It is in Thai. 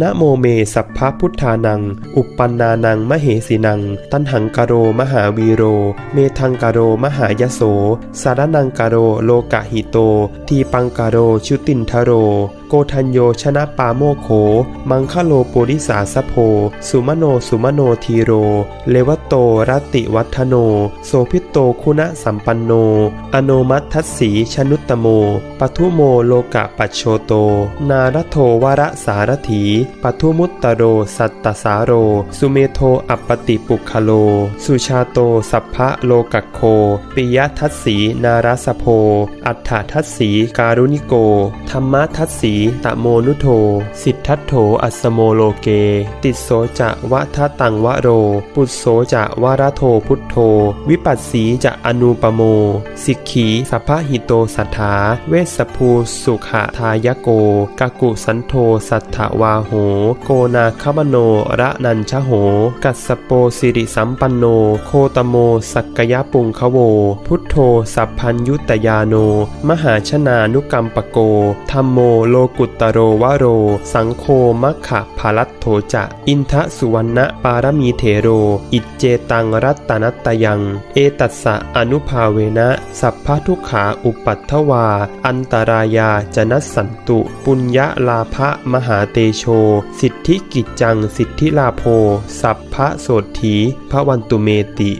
นะโมเมสัพพพุทธานัง อุปปันนานังมเหสีนัง ตันหังกโรมหาวีโร เมทังกโรมหายโสสารนังกโรโลกะหิโต ทีปังกโรชุตินทโร โกทัญโยชนะปาโมโข มังคโลปุริสาสโพ สุมโนสุมโนทีโร เลวโตรติวัฒโน โสพิโตคุณะสัมปันโน อโนมัตทัสสีชนุตตโม ปทุโมโลกะปัจโชโต นารโทวระสารถีปทุมุตตโรสัตตสาโร สุเมโทอัปปติปุคโล สุชาโตสัพพะโลกัโค ปิยทัสสีนารสโพ อัฏฐทัสสีการุณิโก ธรรมทัสสีตะโมนุโท สิทธัตโถอัสโมโลเก ติโสจะวะทะตังวะโร ปุสโสจะวะระโทพุทโธ วิปัสสีจะอนุปโม สิกขีสัพพหิโตสัทธา เวสภูสุขะทายโกกากุสันโทสัทธวาโห โกนาคมโนระนันชโห กัสโปสิริสัมปันโน โคตโมสักกยปุงคโว พุทโธสัพพัญยุตยาโน มหาชนานุกรรมปโกธรรมโมโลกุตตโรวโร สังโฆมัคคะภาลัตโถจะ อินทะสุวรรณปารมีเถโร อิจเจตังรัตนัตยัง เอตัสสะอนุภาเวนะ สัพพทุขาอุปัตถวา อันตรายาจนัสสันตุ ปุญญาลาภะมหาเตโช สิทธิกิจจังสิทธิลาโภ สัพพะโสถีพระวันตุเมติ